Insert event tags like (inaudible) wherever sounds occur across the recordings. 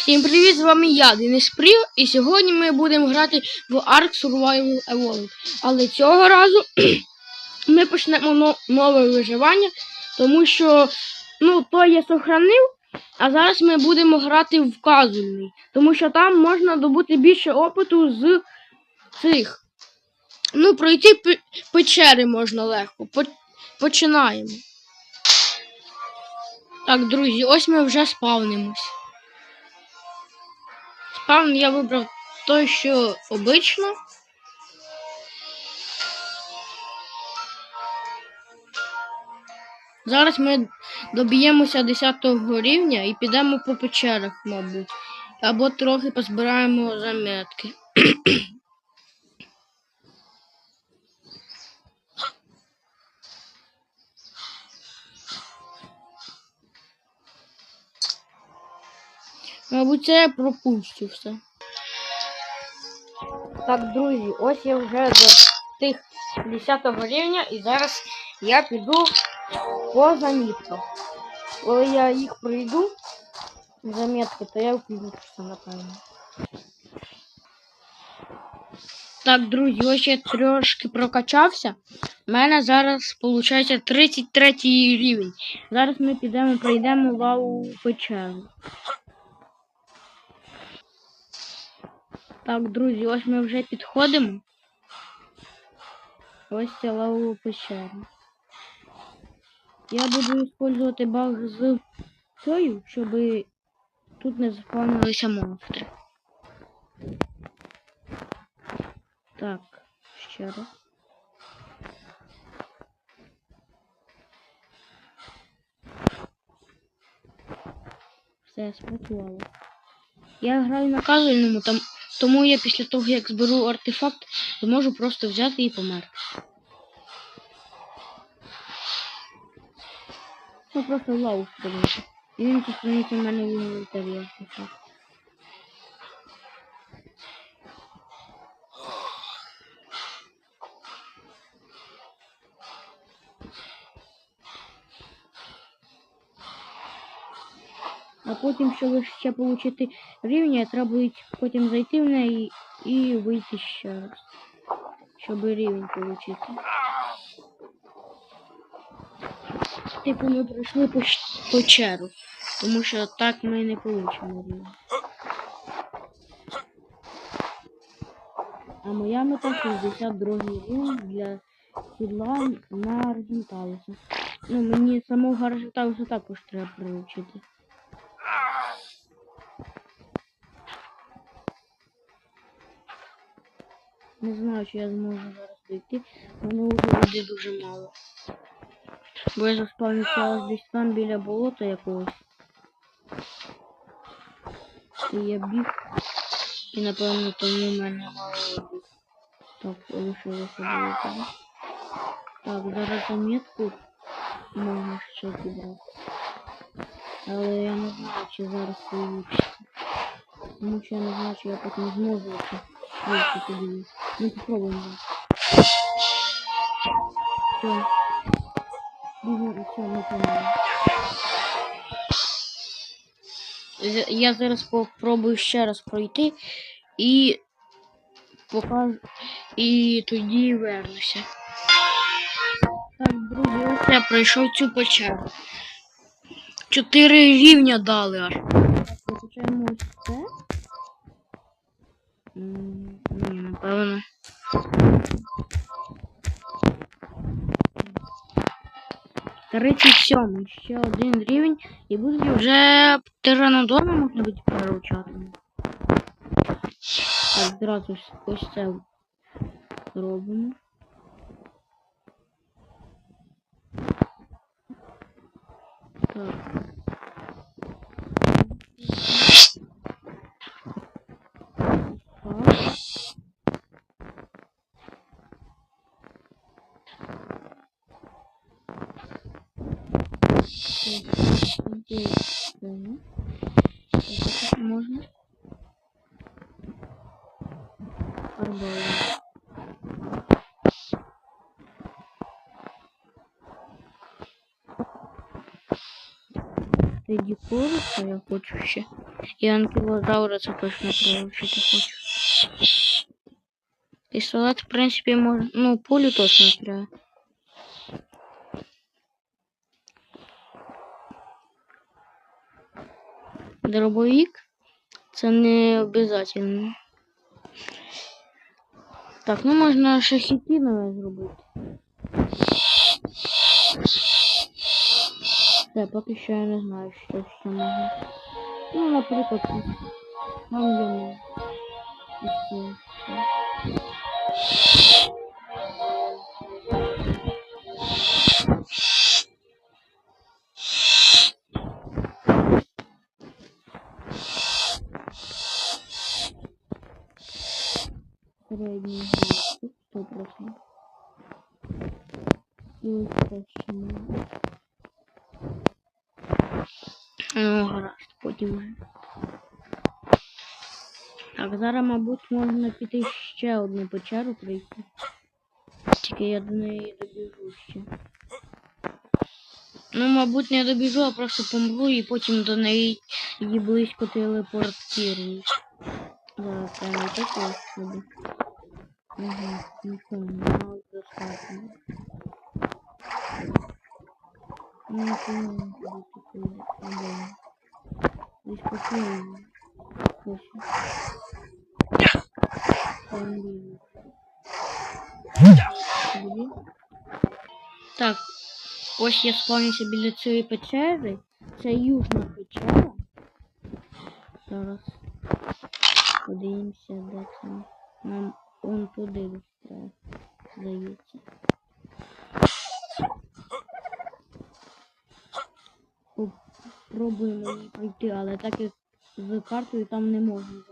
Всім привіт, з вами я, Денис Прів, і сьогодні ми будемо грати в Ark Survival Evolved. Але цього разу (clears throat) ми почнемо нове виживання, тому що ну, то я сохранив, а зараз ми будемо грати в казульний, тому що там можна добути більше опиту з цих. Ну, пройти печери можна легко. Починаємо. Так, друзі, ось ми вже спавнимось. Спавн я вибрав той, що обично. Зараз ми доб'ємося 10 рівня і підемо по печерах, мабуть. Або трохи позбираємо заметки. Мабуть, це я пропущу все. Так, друзі, ось я вже до тих 10 рівня і зараз я піду по замітках. Коли я їх пройду, заметки, то я включуся, напевно. Так, друзі, ось я трошки прокачався. У мене зараз виходить 33 рівень. Зараз ми підемо пройдемо лаву печеру. Так, друзі, ось ми вже підходимо. Ось ця лавова пещера. Я буду використовувати баг з цією, щоб тут не заспавнилися монстри. Так, ще раз. Все, спрацювало. Я граю на казальному, там, тому я після того, як зберу артефакт, зможу просто взяти і померти. Ну просто лаву стрілити. І він сохраниться в мене в інвентарі артефакт. А потім, щоб ще отримати рівня, треба буде потім зайти в неї і вийти ще раз. Щоб рівень отримати. Типу ми пройшли поч- печеру, тому що так ми не получимо рівень. А моя мета 62 рівень для сідла на Аргенталуса. Ну, мені самого Аргенталуса також треба привчити. Не знаю, чи я зможу зараз дойти. Воно вже буде дуже мало. Бо я заспавнився ось десь там біля болота якогось. І я біг. І напевно тому в мене мало води. Так, лишилося болото. Так, зараз заметку можна ще зібрати. Але я не знаю, чи зараз вийде. Тому що я не знаю, чи я так не зможу це вивчити дві. Ну попробуємо. Все. Бігу, все, не помилу. Я зараз попробую ще раз пройти і покажу. І тоді вернуся. Так, друзі, ось я пройшов цю печеру. Чотири рівня дали аж. Ось це. Ні, напевно. Тридцять сьомий. Ще один рівень. І будуть вже тиранодорми можна бути приручати. Так, зразу ось це. Так. Интересно. Это можно? Арбалет. Це декори, що я хочу ще. І анкілозавра це точно треба вчити хочу. Пістолет, в принципі, може. Ну, пулю точно треба. Дробовик це не обов'язково. Так, ну можна шахітінове зробити. Так, поки що я не знаю, що це можна. Ну, наприклад, нам йому. І все. Зараз, мабуть, можна піти ще одну печеру пройти. Тільки я до неї добіжу ще. Ну, мабуть, не добіжу, а просто помру і потім до неї її близько телепортируюсь. Зараз прямо тут ось сюди. Угу, нікому, мало достатньо. Ну, не повинен бути такий проблем. Десь покою. Хочу. Ось я спавнився біля цієї печери. Це южна печера. Зараз подивимося, де це. Нам он туди здається. Пробуємо її пройти, але так як з картою там не можна.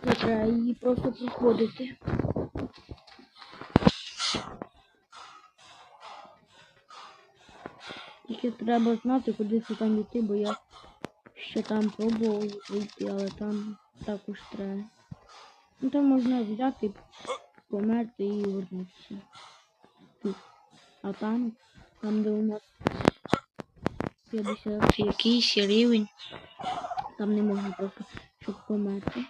Треба її просто проходити. Тільки треба знати, куди це там йти, бо я ще там пробував пройти, але там також треба. Ну там можна взяти, померти і вернутися. Тут. А там, там де у нас 50 якийсь рівень, там не можна просто, щоб померти.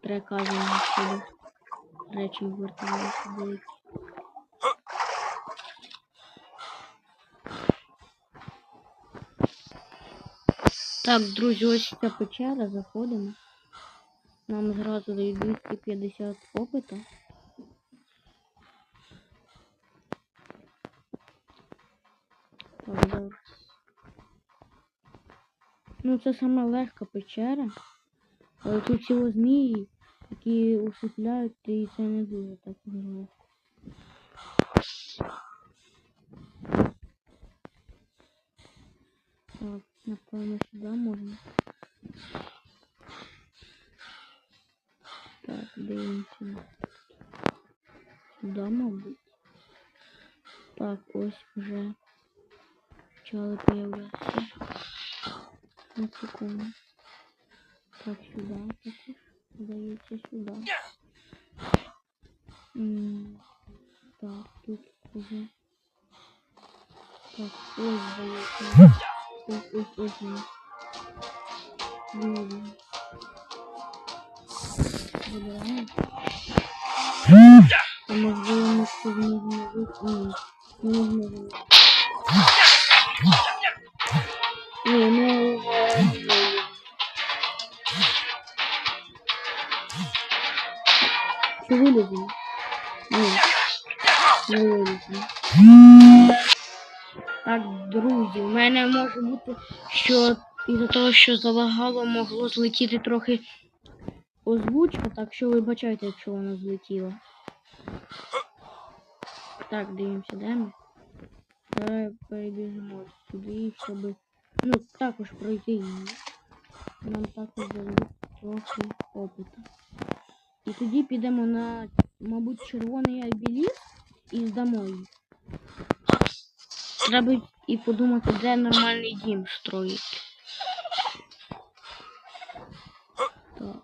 Треба казано, щоб речі верталися деякі. Так, друзі, ось ця печера, заходимо. Нам зразу дають 250 опита. Ну, це сама легка печера. Але тут ціло змії, які усипляють, і це не дуже так легко. Напевно, сюди можна. Так, дивимося. Сюди, мабуть. Так, ось вже почали появлятися. На секунду. Так, сюди також. Здається, сюди. М, Так, тут уже. Так, ось. Ось, ось, що із-за того, що залагало, могло злетіти трохи озвучка, так що вибачайте, якщо вона злетіла. Так, дивимося, ми? Давай перебіжимо сюди, щоб ну, також пройти її. Нам також дадуть трохи опиту. І тоді підемо на, мабуть, червоний обеліск і здамо їх. Треба і подумати, де нормальний дім строїть. Так.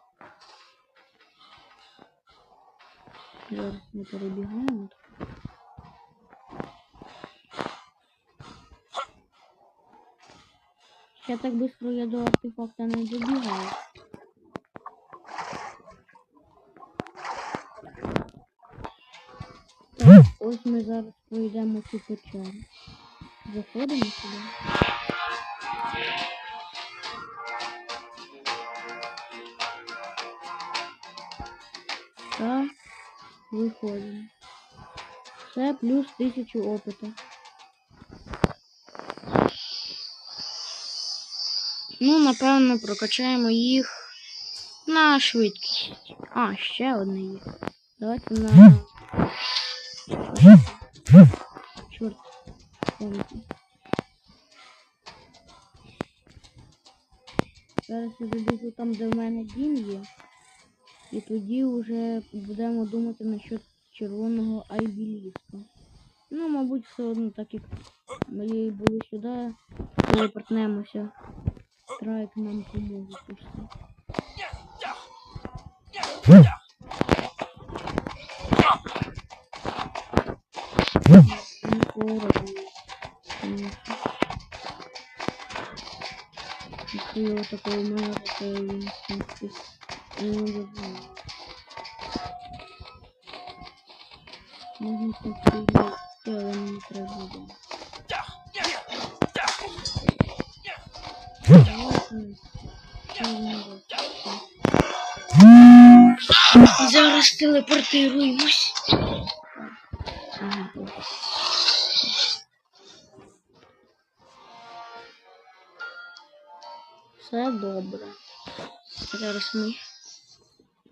Зараз ми перебігаємо. Я так быстро я до артефакта не добігаю. Ось ми зараз пройдемо цю печеру. Заходимо сюди. Та виходимо. Це плюс тисячу опиту. Ну, напевно, прокачаємо їх на швидкість. А, ще одне є. Давайте на. (laughs) там, де в мене дім є. І тоді вже будемо думати насчет червоного айбіліска. Ну, мабуть, все одно, так як ми були сюди, телепортнемося. Страйк нам поможе його такого мало, Можна постріляти, але не треба. Зараз телепортируємось. Все добре. Зараз ми.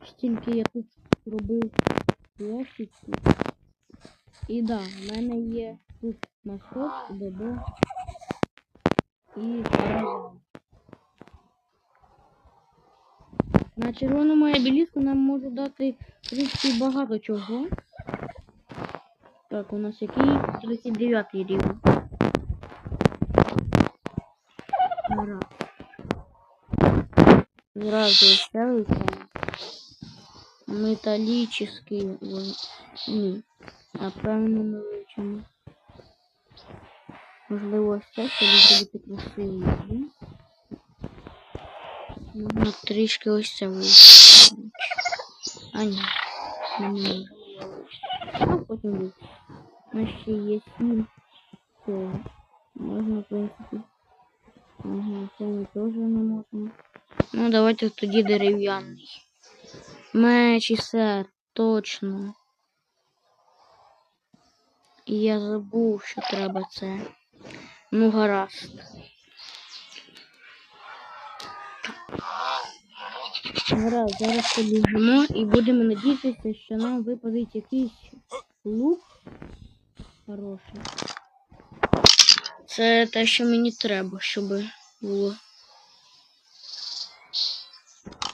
Стільки я тут зробив площадку. І да, в мене є тут масок, додо і караван. На червоному обеліску нам можуть дати трішки багато чого. Так, у нас який 39 рівень. Зразу ще Металлический. вон- Ні. Напевно, не вивчимо. Можливо, ось це, щоб зробити красивий. Ні? Можна трішки ось це вивчити. А ні. Не можу. А потім вивчити. У нас ще є сім цього. Можна, в принципі. Ага, це ми теж не можемо. Ну, давайте тоді дерев'яний. Меч і сер, точно. Я забув, що треба це. Ну, гаразд. Гаразд, зараз побіжимо і будемо надіятися, що нам випаде якийсь лук хороший. Це те, що мені треба, щоб було.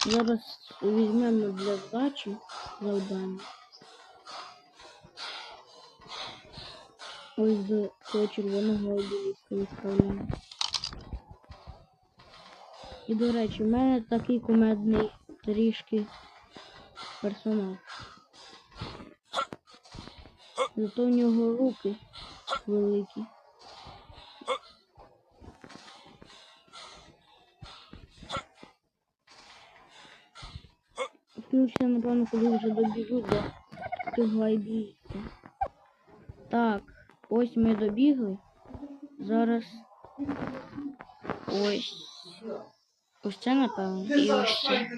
Зараз візьмемо для здачі завдання. Ось до цього червоного обіліска відправляємо. І до речі, в мене такий кумедний трішки персонаж. Зато в нього руки великі. Включиться, напевно, коли вже добіжу до цього айбійська. Так, ось ми добігли. Зараз ось. Ось це, напевно, і ось це.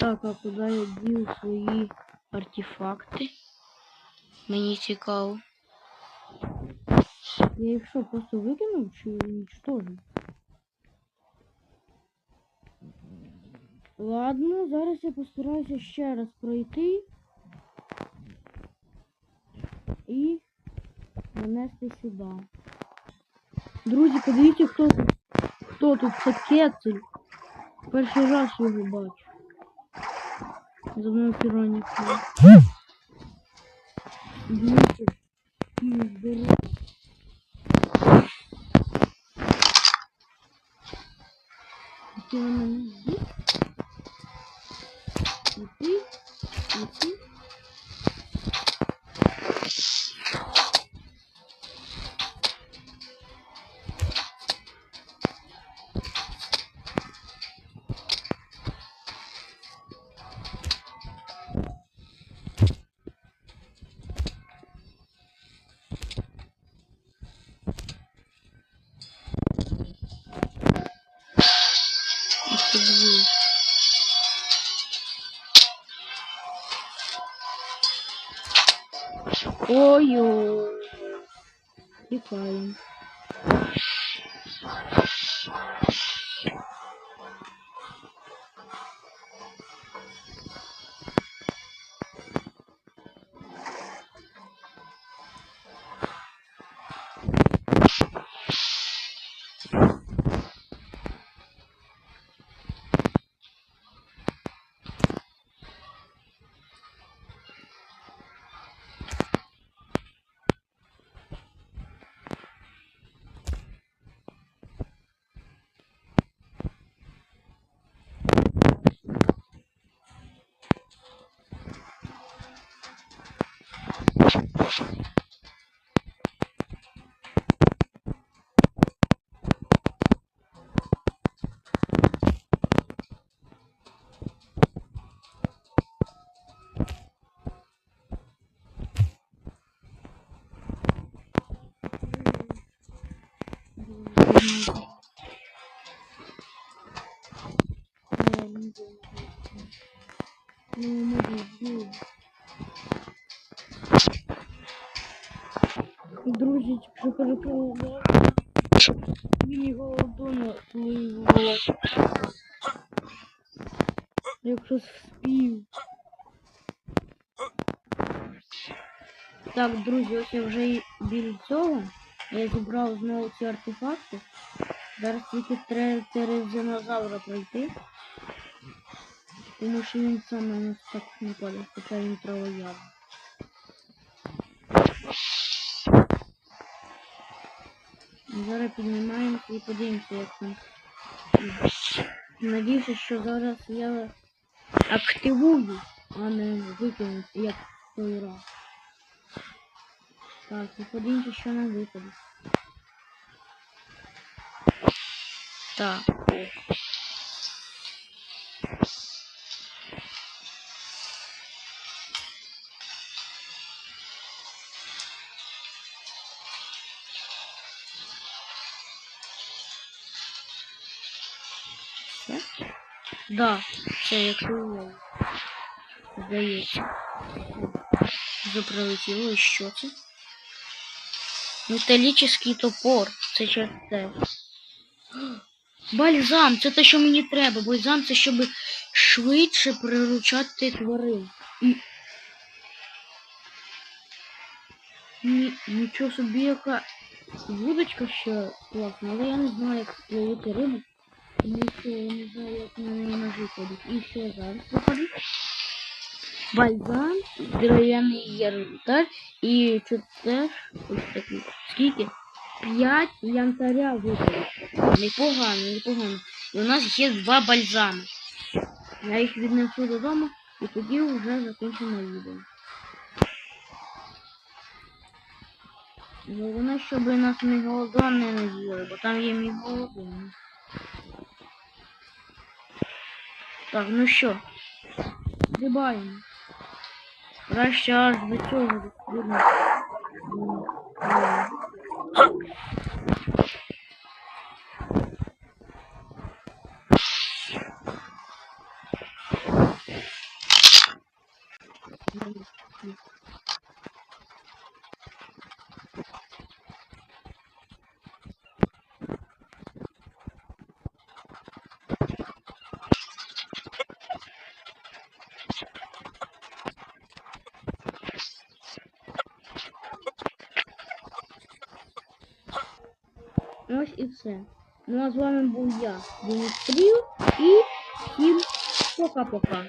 Так, а куди я дів свої артефакти? Мені цікаво. Я їх що, просто викинув чи уничтожив? Ладно, зараз я постараюся ще раз пройти і нанести сюди. Друзі, подивіться, хто тут. Хто тут? Це кецель. Перший раз його бачу. З одною піронікою. Дивіться, здоровий. Ти мене йди. 我有一百 Ой-ой. Тікаємо. Друзі, якщо перепливав, він його ладони пливла. Якщо спів. Так, друзі, ось я вже біля цього. Я зібрав знову ці артефакти. Зараз тільки треба через динозавра пройти. Тому що він сам на нас так нападе, хоча він травоядний. Зараз піднімаємося і подивимося, як там. Надіюся, що зараз я активую, а не викину, як в той раз. Так, і подивимося, що нам випаде. Так. Да, це якщо уяву. Здається. І що це? Металічний топор. Це через те. Бальзам, це те, що мені треба. Бальзам це щоб швидше приручати тварин. Ні, нічого собі яка вудочка ще класна, але я не знаю, як ловити рибу. Тому не знаю, на неї ножи ходять. І ще зараз виходить. Бальзам, дерев'яний янтарь і що теж ось такий. Скільки? П'ять янтаря виходить. Непогано, непогано. І у нас є два бальзами. Я їх віднесу додому і тоді вже закінчимо відео. Головне, щоб нас міголодони не з'їли, бо там є міголодони. Так, ну що, стрибаємо. Краще аж до цього видно. Ось і все. Ну а з вами був я, Дмитрів, і всім пока-пока.